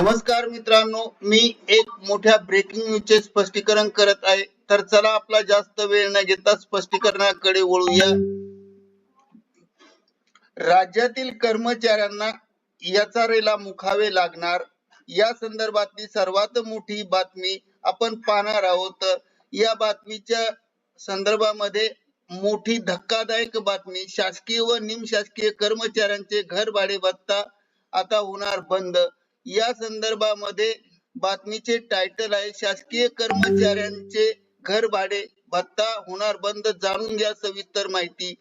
नमस्कार मित्रांनो मी एक मोठ्या ब्रेकिंग न्यूजचे स्पष्टीकरण करत आहे. तर चला आपला जास्त वेळ न घेता स्पष्टीकरणाकडे वळूया. राज्यातील कर्मचाऱ्यांना याचारेला मुखावे लागणार. या संदर्भातली सर्वात मोठी बातमी आपण पाहणार आहोत. या बातमीच्या संदर्भामध्ये मोठी धक्कादायक बातमी शासकीय व निमशासकीय कर्मचाऱ्यांचे घर भाडे भत्ता आता होणार बंद. या संदर्भामध्ये बातमीचे टायटल आहे शासकीय कर्मचाऱ्यांचे घर भाडे भत्ता होणार बंद जाणून घ्या सविस्तर माहिती.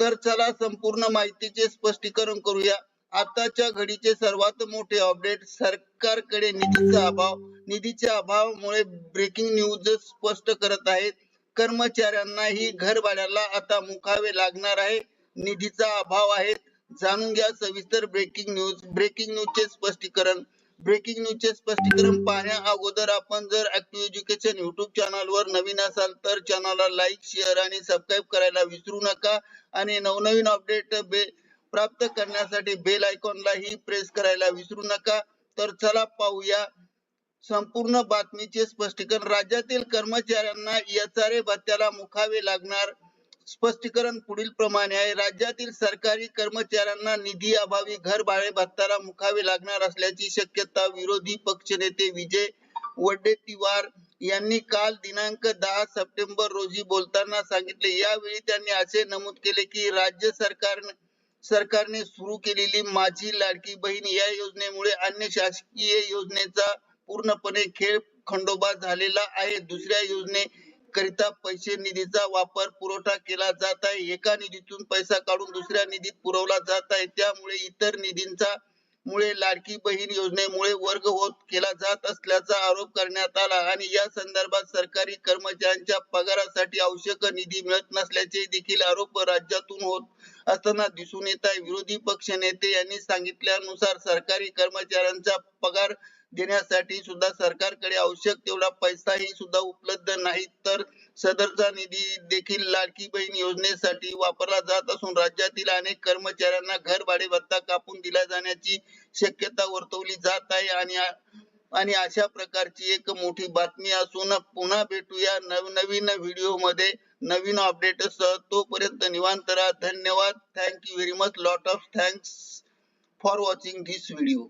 तर चला संपूर्ण माहितीचे स्पष्टीकरण करूया. आताच्या घडीचे सर्वात मोठे अपडेट सरकारकडे निधीचा अभाव निधीच्या अभावामुळे ब्रेकिंग न्यूज स्पष्ट करत आहेत. कर्मचाऱ्यांनाही घर भाड्याला आता मुकावे लागणार आहे. निधीचा अभाव आहे. जाणून घ्या सविस्तर ब्रेकिंग न्यूज ब्रेकिंग न्यूजचे स्पष्टीकरण. ब्रेकिंग न्यूजचे स्पष्टीकरण पाहण्या अगोदर आपण जर ऍक्टिव्ह एज्युकेशन युट्यूब चॅनल वर नवीन असाल तर चॅनलला लाईक शेअर आणि सबस्क्राईब करायला विसरू नका. आणि नवनवीन अपडेट प्राप्त करण्यासाठी बेल आयकॉनला ही प्रेस करायला विसरू नका. तर चला पाहूया. संपूर्ण बातमीचे स्पष्टीकरण. राज्यातील कर्मचाऱ्यांना एचआरए भत्त्याला मुखावे लागणार. स्पष्टीकरण पुढील प्रमाणे आहे. राज्यातील सरकारी कर्मचाऱ्यांना निधी अभावी घर भाडे भत्ताला मुखावे लागणार असल्याची शक्यता विरोधी पक्षनेते विजय वडेट्टीवार यांनी काल दिनांक दहा सप्टेंबर रोजी बोलताना सांगितले. यावेळी त्यांनी असे नमूद केले की राज्य सरकार सरकारने सुरू केलेली माझी लाडकी बहीण या योजनेमुळे अन्य शासकीय योजनेचा पूर्णपणे खेळ खंडोबा झालेला आहे. दुसऱ्या योजने करिता पैसे निधीचा वापर पुरवठा केला जात आहे. एका निधीतून पैसा काढून दुसऱ्या निधीत पुरवला जात आहे. त्यामुळे इतर निधींचा मुळे लाडकी बहीण योजनेमुळे वर्ग होत केला जात असल्याचा आरोप करण्यात आला आणि या संदर्भात सरकारी कर्मचाऱ्यांच्या पगारासाठी आवश्यक निधी मिळत नसल्याचे देखील आरोप राज्यातून होत असताना दिसून येत आहे. विरोधी पक्ष नेते यांनी सांगितल्यानुसार सरकारी कर्मचाऱ्यांचा पगार देण्यासाठी सुद्धा सरकारकडे आवश्यक तेवढा पैसाही सुद्धा उपलब्ध नाही. तर सदरचा निधी देखील लाडकी बहीण योजनेसाठी वापरला जात असून राज्यातील अनेक कर्मचाऱ्यांना घर भाडे भत्ता कापून दिला जाण्याची शक्यता वर्तवली जात आहे. आणि आणि अशा प्रकारची एक मोठी बातमी असून पुन्हा भेटूया नवनवीन व्हिडिओमध्ये नवीन अपडेट सह तोपर्यंत निवांत राहा. धन्यवाद. Thank you very much lot of thanks for watching this video